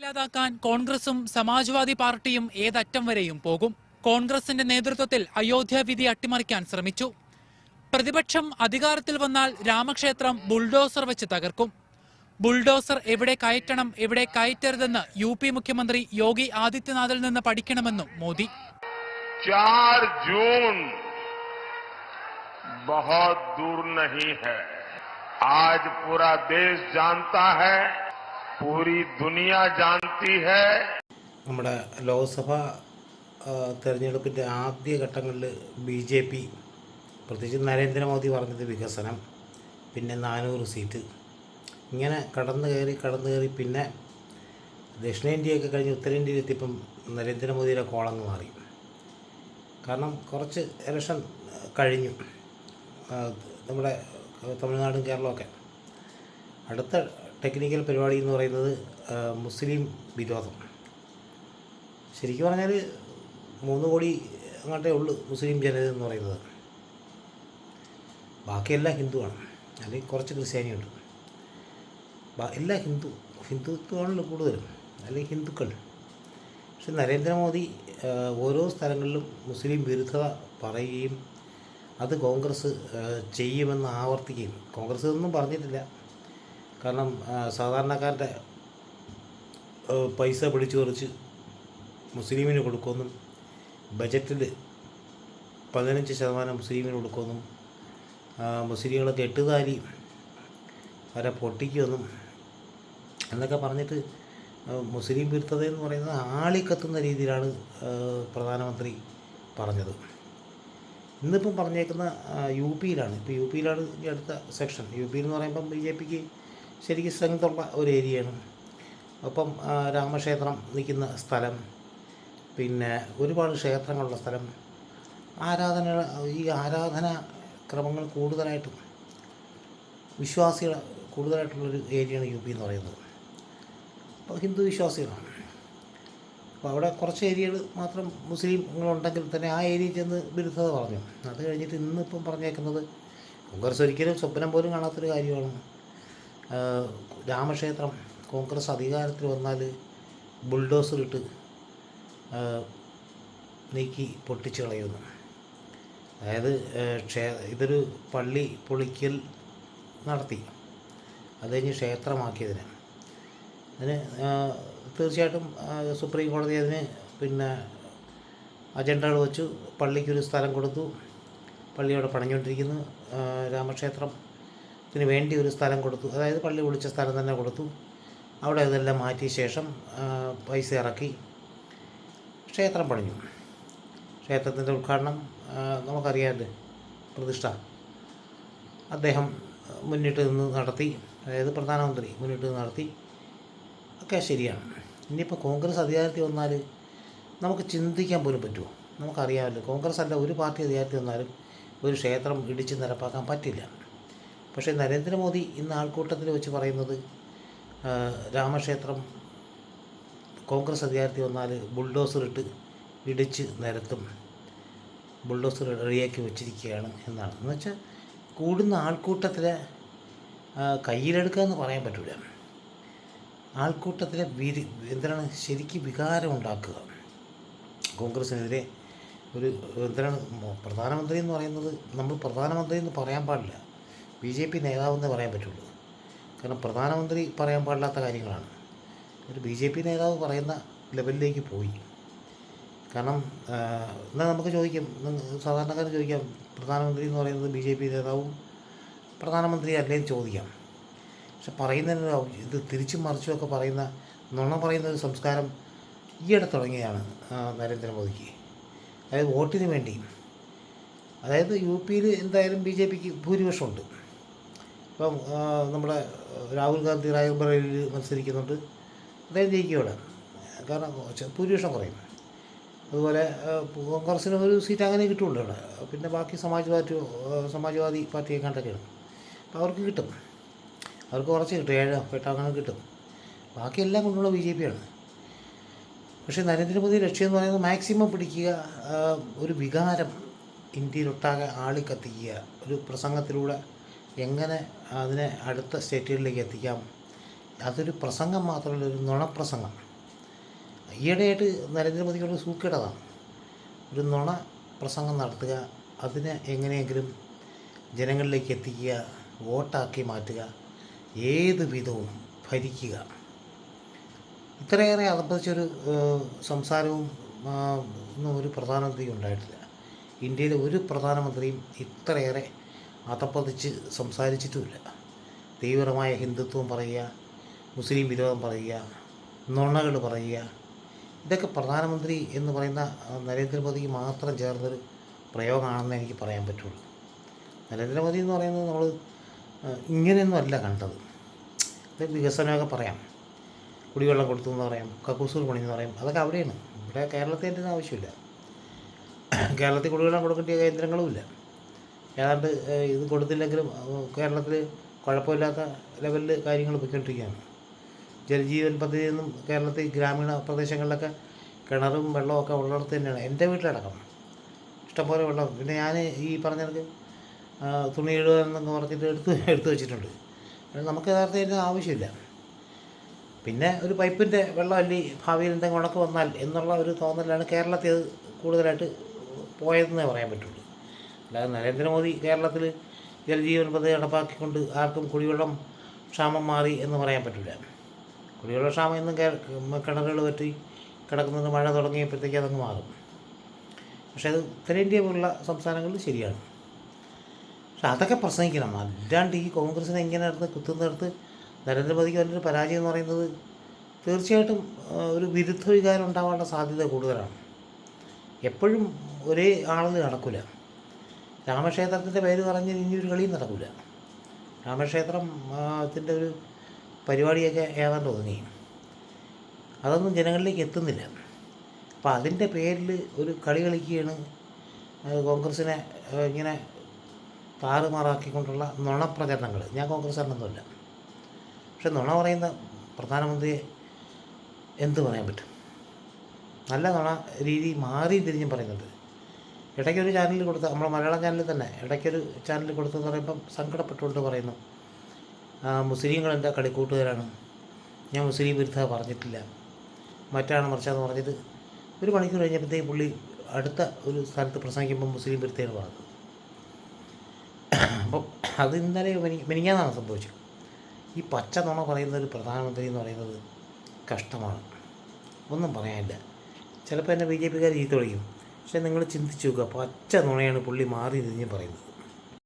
ഇല്ലാതാക്കാൻ കോൺഗ്രസും സമാജ്വാദി പാർട്ടിയും ഏതറ്റം വരെയും പോകും. കോൺഗ്രസിന്റെ നേതൃത്വത്തിൽ അയോധ്യ വിധി അട്ടിമറിക്കാൻ ശ്രമിച്ചു. പ്രതിപക്ഷം അധികാരത്തിൽ വന്നാൽ രാമക്ഷേത്രം ബുൾഡോസർ വെച്ച് തകർക്കും. ബുൾഡോസർ എവിടെ കയറ്റണം എവിടെ കയറ്റരുതെന്ന് യു പി മുഖ്യമന്ത്രി യോഗി ആദിത്യനാഥിൽ നിന്ന് പഠിക്കണമെന്നും മോദി. ജൂൺ ബഹുദൂർ ആജ് പൂരാ ദേശ് ജാനതാ പൂരി ദുനിയ ജാൻതി ഹെ നമ്മുടെ ലോക്സഭ തെരഞ്ഞെടുപ്പിന്റെ ആദ്യഘട്ടങ്ങളിൽ ബി ജെ പി പ്രത്യേകിച്ച് നരേന്ദ്രമോദി പറഞ്ഞത് വികസനം പിന്നെ നാനൂറ് സീറ്റ്. ഇങ്ങനെ കടന്നു കയറി കടന്നു കയറി പിന്നെ ദക്ഷിണേന്ത്യയൊക്കെ കഴിഞ്ഞ് ഉത്തരേന്ത്യയിലെത്തിയപ്പം നരേന്ദ്രമോദിയുടെ കോളങ്ങ് മാറി. കാരണം കുറച്ച് ഇലക്ഷൻ കഴിഞ്ഞു. നമ്മുടെ തമിഴ്നാടും കേരളമൊക്കെ അടുത്ത ടെക്നിക്കൽ പരിപാടി എന്ന് പറയുന്നത് മുസ്ലിം വിരോധം. ശരിക്കും പറഞ്ഞാൽ മൂന്ന് കോടി അങ്ങോട്ടേ ഉള്ളൂ മുസ്ലിം ജനത എന്ന് പറയുന്നത്. ബാക്കിയെല്ലാം ഹിന്ദുവാണ്. അല്ലെങ്കിൽ കുറച്ച് ക്രിസ്ത്യാനിയുണ്ട്. എല്ലാ ഹിന്ദു ഹിന്ദുത്വമാണല്ലോ കൂടുതലും. അല്ലെങ്കിൽ ഹിന്ദുക്കൾ. പക്ഷെ നരേന്ദ്രമോദി ഓരോ സ്ഥലങ്ങളിലും മുസ്ലിം വിരുദ്ധത പറയുകയും അത് കോൺഗ്രസ് ചെയ്യുമെന്ന് ആവർത്തിക്കുകയും. കോൺഗ്രസ് ഒന്നും പറഞ്ഞിട്ടില്ല. കാരണം സാധാരണക്കാരന്റെ പൈസ പിടിച്ചു പറിച്ച് മുസ്ലിമിന് കൊടുക്കുമെന്നും ബജറ്റിൽ പതിനഞ്ച് ശതമാനം മുസ്ലിമിന് കൊടുക്കുമെന്നും മുസ്ലിങ്ങളെ മുസ്ലിങ്ങളൊക്കെ അവരെ വരെ പൊട്ടിക്കുമെന്നും എന്നൊക്കെ പറഞ്ഞിട്ട് മുസ്ലിം വിരുദ്ധത എന്ന് പറയുന്നത് ആളിക്കത്തുന്ന രീതിയിലാണ് പ്രധാനമന്ത്രി പറഞ്ഞത്. ഇന്നിപ്പം പറഞ്ഞേക്കുന്ന യു പിയിലാണ്. ഇപ്പോൾ യു പിയിലാണ് ഈ അടുത്ത സെക്ഷൻ. യു പി എന്ന് പറയുമ്പം ബി ജെ പിക്ക് ശരിക്കും സ്ട്രെങ്ത് ഉള്ള ഒരു ഏരിയയാണ് ഒപ്പം രാമക്ഷേത്രം നിൽക്കുന്ന സ്ഥലം പിന്നെ ഒരുപാട് ക്ഷേത്രങ്ങളുള്ള സ്ഥലം. ആരാധന ഈ ആരാധന ക്രമങ്ങൾ കൂടുതലായിട്ടും വിശ്വാസികൾ കൂടുതലായിട്ടുള്ളൊരു ഏരിയയാണ് യു പി എന്ന് പറയുന്നത്. അപ്പോൾ ഹിന്ദു വിശ്വാസികളാണ്. അപ്പോൾ അവിടെ കുറച്ച് ഏരിയകൾ മാത്രം മുസ്ലിങ്ങളുണ്ടെങ്കിൽ തന്നെ ആ ഏരിയയിൽ ചെന്ന് വിരുദ്ധത പറഞ്ഞു. അത് കഴിഞ്ഞിട്ട് ഇന്നിപ്പം പറഞ്ഞേക്കുന്നത് കോൺഗ്രസ് ഒരിക്കലും സ്വപ്നം പോലും കാണാത്തൊരു കാര്യമാണ്. രാമക്ഷേത്രം കോൺഗ്രസ് അധികാരത്തിൽ വന്നാൽ ആ, നീക്കി പൊട്ടിച്ചു കളയുന്നു. അതായത് ക്ഷേ ഇതൊരു പള്ളി പൊളിക്കൽ നടത്തി. അത് കഴിഞ്ഞ് ക്ഷേത്രമാക്കിയതിന്. അതിന് തീർച്ചയായിട്ടും സുപ്രീം കോടതി അതിന് പിന്നെ അജണ്ടകൾ വെച്ചു. പള്ളിക്കൊരു സ്ഥലം കൊടുത്തു. പള്ളി അവിടെ പണിഞ്ഞുകൊണ്ടിരിക്കുന്നു. ആ, രാമക്ഷേത്രത്തിന് വേണ്ടി ഒരു സ്ഥലം കൊടുത്തു. അതായത് പള്ളി വിളിച്ച സ്ഥലം തന്നെ കൊടുത്തു. അവിടെ ഇതെല്ലാം മാറ്റിയ ശേഷം പൈസ ഇറക്കി ക്ഷേത്രം പണിഞ്ഞു. ക്ഷേത്രത്തിന്റെ ഉദ്ഘാടനം നമുക്കറിയാമല്ലോ പ്രതിഷ്ഠ. അദ്ദേഹം മുന്നിട്ട് നിന്ന് നടത്തി അതായത് പ്രധാനമന്ത്രി മുന്നിട്ട് നിന്ന് നടത്തി. ഒക്കെ ശരിയാണ്. ഇനിയിപ്പോൾ കോൺഗ്രസ് അധികാരത്തിൽ വന്നാൽ നമുക്ക് ചിന്തിക്കാൻ പോലും പറ്റുമോ? നമുക്കറിയാമല്ലോ കോൺഗ്രസ് അല്ല ഒരു പാർട്ടി അധികാരത്തിൽ വന്നാലും ഒരു ക്ഷേത്രം ഇടിച്ച് നിരപ്പാക്കാൻ പറ്റില്ല. പക്ഷേ നരേന്ദ്രമോദി ഇന്ന് ആൾക്കൂട്ടത്തിൽ വെച്ച് പറയുന്നത് രാമക്ഷേത്രം കോൺഗ്രസ് അധികാരത്തിൽ വന്നാൽ ബുൾഡോസർ ഇട്ട് ഇടിച്ച് നിരത്തും ബുൾഡോസർ റെഡിയാക്കി വെച്ചിരിക്കുകയാണ് എന്നാണ്. എന്ന് വെച്ചാൽ കൂടുന്ന ആൾക്കൂട്ടത്തിലെ കയ്യിലെടുക്കുക എന്ന് പറയാൻ പറ്റില്ല ആൾക്കൂട്ടത്തിലെ വിരി എന്താണ് ശരിക്കും വികാരം ഉണ്ടാക്കുക. ഒരു എന്താണ് പ്രധാനമന്ത്രി എന്ന് പറയുന്നത് നമ്മൾ പ്രധാനമന്ത്രി എന്ന് പറയാൻ പാടില്ല. ബി ജെ പി നേതാവെന്നേ പറയാൻ പറ്റുള്ളൂ. കാരണം പ്രധാനമന്ത്രി പറയാൻ പാടില്ലാത്ത കാര്യങ്ങളാണ്. ഒരു ബി ജെ പി നേതാവ് പറയുന്ന ലെവലിലേക്ക് പോയി. കാരണം എന്നാൽ നമുക്ക് ചോദിക്കാം. സാധാരണക്കാർ ചോദിക്കാം പ്രധാനമന്ത്രി എന്ന് പറയുന്നത് ബി ജെ പി നേതാവും പ്രധാനമന്ത്രി അല്ലേന്ന് ചോദിക്കാം. പക്ഷെ പറയുന്നതിനൊരു ഇത് തിരിച്ചും മറിച്ചും ഒക്കെ പറയുന്ന നുണ പറയുന്ന ഒരു സംസ്കാരം ഈയിടെ തുടങ്ങിയതാണ് നരേന്ദ്രമോദിക്ക്. അതായത് വോട്ടിന് വേണ്ടി അതായത് യു പിയിൽ എന്തായാലും ബി ജെ പിക്ക് ഭൂരിപക്ഷമുണ്ട്. ഇപ്പം നമ്മുടെ രാഹുൽ ഗാന്ധി റായ്ബറേലിയിൽ മത്സരിക്കുന്നുണ്ട്. അദ്ദേഹം ജയിക്കും ഇവിടെ കാരണം ഭൂരിപക്ഷം കുറയും. അതുപോലെ കോൺഗ്രസ്സിന് ഒരു സീറ്റ് അങ്ങനെ കിട്ടുള്ളൂ ഇവിടെ പിന്നെ ബാക്കി സമാജ്വാദി സമാജ്വാദി പാർട്ടി കണ്ടൊക്കെയാണ്. അപ്പോൾ അവർക്ക് കിട്ടും. അവർക്ക് കുറച്ച് കിട്ടും. ഏഴോ എട്ടോ അങ്ങനെ കിട്ടും. ബാക്കിയെല്ലാം കൊണ്ടുള്ള ബി ജെ പിയാണ്. പക്ഷേ നരേന്ദ്രമോദി ലക്ഷ്യം എന്ന് പറയുന്നത് മാക്സിമം പിടിക്കുക ഒരു വികാരം ഇന്ത്യയിലൊട്ടാകെ ആളിക്കത്തിക്കുക ഒരു പ്രസംഗത്തിലൂടെ എങ്ങനെ അതിനെ അടുത്ത സ്റ്റേറ്റുകളിലേക്ക് എത്തിക്കാം? അതൊരു പ്രസംഗം മാത്രമല്ല ഒരു നുണപ്രസംഗം. ഈയിടെയായിട്ട് നരേന്ദ്രമോദിക്കുള്ള സൂക്കേടതാണ്. ഒരു നുണ പ്രസംഗം നടത്തുക അതിനെ എങ്ങനെയെങ്കിലും ജനങ്ങളിലേക്ക് എത്തിക്കുക വോട്ടാക്കി മാറ്റുക ഏത് വിധവും ഭരിക്കുക. ഇത്രയേറെ അതപ്പതിച്ചൊരു സംസാരവും ഒന്നും ഒരു പ്രധാനമന്ത്രി ഉണ്ടായിട്ടില്ല. ഇന്ത്യയിലെ ഒരു പ്രധാനമന്ത്രിയും ഇത്രയേറെ അതപ്പതിച്ച് സംസാരിച്ചിട്ടുമില്ല. തീവ്രമായ ഹിന്ദുത്വം പറയുക മുസ്ലിം വിരോധം പറയുക നുണകൾ പറയുക. ഇതൊക്കെ പ്രധാനമന്ത്രി എന്ന് പറയുന്ന നരേന്ദ്രമോദിക്ക് മാത്രം ചേർന്നൊരു പ്രയോഗമാണെന്ന് എനിക്ക് പറയാൻ പറ്റുള്ളൂ. നരേന്ദ്രമോദി എന്ന് പറയുന്നത് നമ്മൾ ഇങ്ങനെയൊന്നും അല്ല കണ്ടത്. ഇത് വികസനമൊക്കെ പറയാം. കുടിവെള്ളം കൊടുത്തു എന്ന് പറയാം കക്കൂസൂർ പണി എന്ന് പറയാം അതൊക്കെ അവിടെയാണ്. ഇവിടെ കേരളത്തിന്റെ ആവശ്യമില്ല. കേരളത്തിൽ കുടിവെള്ളം കൊടുക്കേണ്ട കേന്ദ്രങ്ങളുമില്ല ഏതാണ്ട് ഇത് കൊടുത്തില്ലെങ്കിലും കേരളത്തിൽ കുഴപ്പമില്ലാത്ത ലെവലിൽ കാര്യങ്ങൾ പോയിക്കൊണ്ടിരിക്കുകയാണ്. ജലജീവൻ പദ്ധതി എന്നും കേരളത്തിൽ ഗ്രാമീണ പ്രദേശങ്ങളിലൊക്കെ കിണറും വെള്ളവും ഒക്കെ ഉള്ളിടത്ത് തന്നെയാണ്. എന്റെ വീട്ടിലടക്കം. ഇഷ്ടംപോലെ വെള്ളം. പിന്നെ ഞാൻ ഈ പറഞ്ഞ കണക്ക് തുണി ഇടുക എന്നൊക്കെ പറഞ്ഞിട്ട് എടുത്ത് എടുത്ത് വെച്ചിട്ടുണ്ട്. നമുക്ക് യഥാർത്ഥത്തിൽ ആവശ്യമില്ല. പിന്നെ ഒരു പൈപ്പിന്റെ വെള്ളം അല്ലെങ്കിൽ ഭാവിയിൽ എന്തെങ്കിലും ഉണക്ക് വന്നാൽ എന്നുള്ള ഒരു തോന്നലാണ് കേരളത്തിൽ കൂടുതലായിട്ട് പോയതെന്നേ പറയാൻ പറ്റുള്ളൂ. അല്ലാതെ നരേന്ദ്രമോദി കേരളത്തിൽ ജലജീവൻ പദ്ധതി നടപ്പാക്കിക്കൊണ്ട് ആർക്കും കുടിവെള്ളം ക്ഷാമം മാറി എന്ന് പറയാൻ പറ്റില്ല കുടിവെള്ള ക്ഷാമം എന്നും കിണറുകൾ പറ്റി കിടക്കുന്നത് മഴ തുടങ്ങിയപ്പോഴത്തേക്ക് അതങ്ങ് മാറും. പക്ഷേ അത് ഉത്തരേന്ത്യ പോലുള്ള സംസ്ഥാനങ്ങളിൽ ശരിയാണ്. പക്ഷെ അതൊക്കെ പ്രസംഗിക്കണം അല്ലാണ്ട് ഈ കോൺഗ്രസിനെ ഇങ്ങനെ നടന്ന് കുത്തുന്നിടത്ത് നരേന്ദ്രമോദിക്ക് വലിയൊരു പരാജയം എന്ന് പറയുന്നത് തീർച്ചയായിട്ടും ഒരു വിരുദ്ധ വികാരം ഉണ്ടാവാനുള്ള സാധ്യത കൂടുതലാണ്. എപ്പോഴും ഒരേ ആളിൽ നടക്കില്ല രാമക്ഷേത്രത്തിന്റെ പേര് പറഞ്ഞ് ഇനി ഒരു കളിയും നടക്കില്ല രാമക്ഷേത്രം ത്തിന്റെ ഒരു പരിപാടിയൊക്കെ ഏതാണ്ട് ഒതുങ്ങി അതൊന്നും ജനങ്ങളിലേക്ക് എത്തുന്നില്ല. അപ്പോൾ അതിന്റെ പേരിൽ ഒരു കളി കളിക്കുകയാണ് കോൺഗ്രസിനെ ഇങ്ങനെ താറുമാറാക്കിക്കൊണ്ടുള്ള നുണപ്രചരണങ്ങൾ. ഞാൻ കോൺഗ്രസ്സുകാരനൊന്നുമല്ല. പക്ഷെ നുണ പറയുന്ന പ്രധാനമന്ത്രിയെ എന്ത് പറയാൻ പറ്റും? നല്ല നുണ രീതി മാറി തിരിഞ്ഞും പറയുന്നുണ്ട്. ഇടയ്ക്കൊരു ചാനൽ കൊടുത്ത നമ്മുടെ മലയാളം ചാനലിൽ തന്നെ ഇടയ്ക്കൊരു ചാനലിൽ കൊടുത്തെന്ന് പറയുമ്പം സങ്കടപ്പെട്ടുകൊണ്ട് പറയുന്നു. മുസ്ലിങ്ങൾ എന്റെ കളിക്കൂട്ടുകാരാണ്? ഞാൻ മുസ്ലിം വിരുദ്ധ പറഞ്ഞിട്ടില്ല. മറ്റാണ് മറിച്ചാന്ന് പറഞ്ഞിട്ട് ഒരു മണിക്കൂർ കഴിഞ്ഞപ്പോഴത്തേക്ക് പുള്ളി അടുത്ത ഒരു സ്ഥലത്ത് പ്രസംഗിക്കുമ്പോൾ മുസ്ലിം വിരുദ്ധയാണ് പറഞ്ഞത്. അപ്പം അത് ഇന്നലെ മെനിങ്ങാന്നാണ് സംഭവിച്ചത്. ഈ പച്ച നുണ പറയുന്ന ഒരു പ്രധാനമന്ത്രി എന്ന് പറയുന്നത് കഷ്ടമാണ്. ഒന്നും പറയാനില്ല. ചിലപ്പോൾ എന്നെ ബി ജെ പിക്കാർ ചീത്ത വിളിക്കും. പക്ഷേ നിങ്ങൾ ചിന്തിച്ച് നോക്കുക പച്ച നുണയാണ് പുള്ളി മാറി തിരിഞ്ഞ് പറയുന്നത്.